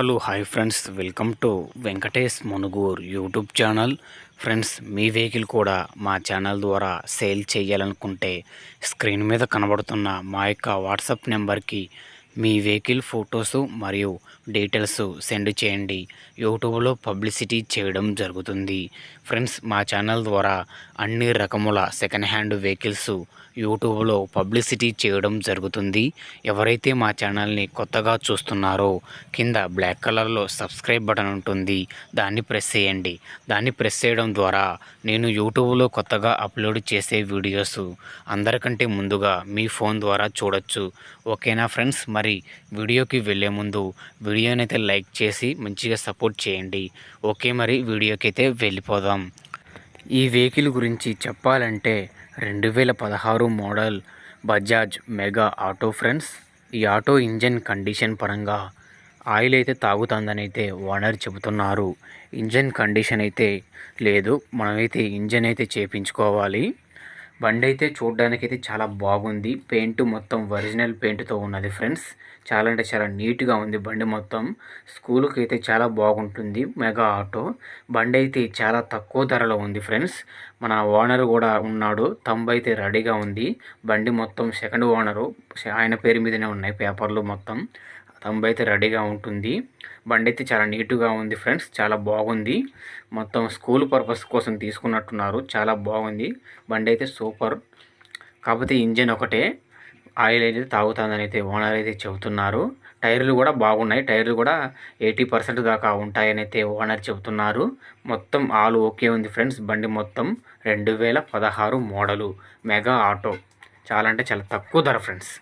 Hello hi friends welcome to Venkatesh Munugur YouTube channel friends me vehicle కూడా మా channel ద్వారా sale చేయాలనుకుంటే screen మీద కనబడుతున్న మా యొక్క వాట్సాప్ నెంబర్కి మీ వెహికల్ ఫొటోస్ మరియు డీటెయిల్స్ సెండ్ చేయండి. యూట్యూబ్లో పబ్లిసిటీ చేయడం జరుగుతుంది. ఫ్రెండ్స్ మా ఛానల్ ద్వారా అన్ని రకముల సెకండ్ హ్యాండ్ వెహికల్స్ యూట్యూబ్లో పబ్లిసిటీ చేయడం జరుగుతుంది. ఎవరైతే మా ఛానల్ని కొత్తగా చూస్తున్నారో కింద బ్లాక్ కలర్లో సబ్స్క్రైబ్ బటన్ ఉంటుంది. దాన్ని ప్రెస్ చేయండి. దాన్ని ప్రెస్ చేయడం ద్వారా నేను యూట్యూబ్లో కొత్తగా అప్లోడ్ చేసే వీడియోస్ అందరికంటే ముందుగా మీ ఫోన్ ద్వారా చూడొచ్చు. ఓకేనా ఫ్రెండ్స్? మరి మరి వీడియోకి వెళ్ళే ముందు వీడియోని అయితే లైక్ చేసి మంచిగా సపోర్ట్ చేయండి. ఓకే మరి వీడియోకి అయితే వెళ్ళిపోదాం. ఈ వెహికల్ గురించి చెప్పాలంటే రెండు వేల పదహారు model Bajaj mega auto friends. ఈ ఆటో ఇంజన్ కండిషన్ పరంగా ఆయిల్ అయితే తాగుతుందని అయితే ఓనర్ చెబుతున్నారు. ఇంజన్ కండిషన్ అయితే లేదు. మనమైతే ఇంజన్ అయితే చేపించుకోవాలి. బండి అయితే చూడడానికి అయితే చాలా బాగుంది. పెయింట్ మొత్తం ఒరిజినల్ పెయింట్తో ఉన్నది ఫ్రెండ్స్. చాలా అంటే చాలా నీట్గా ఉంది బండి మొత్తం. స్కూల్కి అయితే చాలా బాగుంటుంది. Mega auto. బండి అయితే చాలా తక్కువ ధరలో ఉంది ఫ్రెండ్స్. మన ఓనర్ కూడా ఉన్నాడు. తంబు అయితే రెడీగా ఉంది. బండి మొత్తం సెకండ్ ఓనరు. ఆయన పేరు మీదనే ఉన్నాయి పేపర్లు మొత్తం. తంబు అయితే రెడీగా ఉంటుంది. బండి అయితే చాలా నీట్గా ఉంది ఫ్రెండ్స్. చాలా బాగుంది. మొత్తం స్కూల్ పర్పస్ కోసం తీసుకున్నట్టున్నారు. చాలా బాగుంది. బండి అయితే సూపర్. కాకపోతే ఇంజన్ ఒకటే. ఆయిల్ అయితే తాగుతుందని అయితే ఓనర్ అయితే చెబుతున్నారు. టైర్లు కూడా బాగున్నాయి. టైర్లు కూడా ఎయిటీ పర్సెంట్ దాకా ఉంటాయని అయితే ఓనర్ చెబుతున్నారు. మొత్తం ఆల్ ఓకే ఉంది ఫ్రెండ్స్. బండి మొత్తం రెండు వేల పదహారు మోడలు. Mega auto. చాలా అంటే చాలా తక్కువ ధర ఫ్రెండ్స్.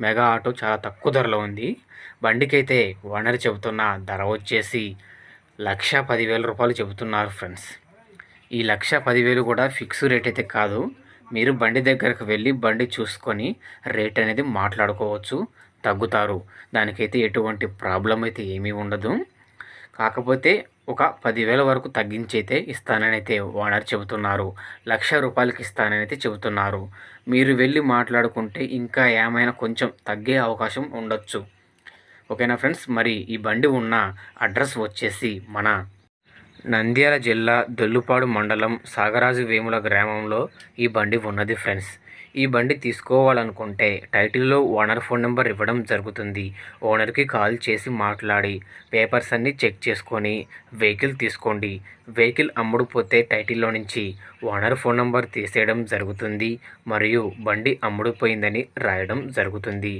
మెగా ఆటో చాలా తక్కువ ధరలో ఉంది. బండికైతే ఓనర్ చెబుతున్న ధర వచ్చేసి లక్ష పదివేల రూపాయలు చెబుతున్నారు ఫ్రెండ్స్. ఈ లక్ష పదివేలు కూడా ఫిక్స్ రేట్ అయితే కాదు. మీరు బండి దగ్గరకు వెళ్ళి బండి చూసుకొని రేట్ అనేది మాట్లాడుకోవచ్చు. తగ్గుతారు. దానికైతే ఎటువంటి ప్రాబ్లం అయితే ఏమీ ఉండదు. కాకపోతే ఒక పదివేల వరకు తగ్గించైతే ఇస్తాననైతే ఓనర్ చెబుతున్నారు. లక్ష రూపాయలకి ఇస్తానని అయితే చెబుతున్నారు. మీరు వెళ్ళి మాట్లాడుకుంటే ఇంకా ఏమైనా కొంచెం తగ్గే అవకాశం ఉండొచ్చు. ఓకేనా ఫ్రెండ్స్? మరి ఈ బండి ఉన్న అడ్రస్ వచ్చేసి మన నంద్యాల జిల్లా దొల్లుపాడు మండలం సాగరాజు వేముల గ్రామంలో ఈ బండి ఉన్నది ఫ్రెండ్స్. ఈ బండి తీసుకోవాలనుకుంటే టైటిల్లో ఓనర్ ఫోన్ నెంబర్ ఇవ్వడం జరుగుతుంది. ఓనర్కి కాల్ చేసి మాట్లాడి పేపర్స్ అన్నీ చెక్ చేసుకొని వెహికల్ తీసుకోండి. వెహికల్ అమ్ముడుపోతే టైటిల్లో నుంచి ఓనర్ ఫోన్ నెంబర్ తీసేయడం జరుగుతుంది మరియు బండి అమ్ముడుపోయిందని రాయడం జరుగుతుంది.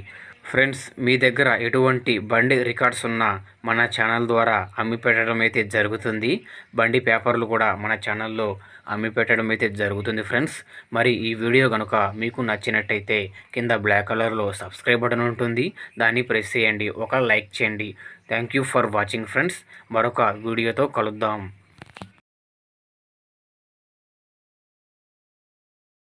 ఫ్రెండ్స్ మీ దగ్గర ఎటువంటి బండి రికార్డ్స్ ఉన్నా మన ఛానల్ ద్వారా అమ్మి పెట్టడం అయితే జరుగుతుంది. బండి పేపర్లు కూడా మన ఛానల్లో అమ్మి పెట్టడం అయితే జరుగుతుంది ఫ్రెండ్స్. మరి ఈ వీడియో కనుక మీకు నచ్చినట్టయితే కింద బ్లాక్ కలర్లో సబ్స్క్రైబ్ బటన్ ఉంటుంది. దాన్ని ప్రెస్ చేయండి. ఒక లైక్ చేయండి. Thank you for watching friends. మరొక వీడియోతో కలుద్దాం.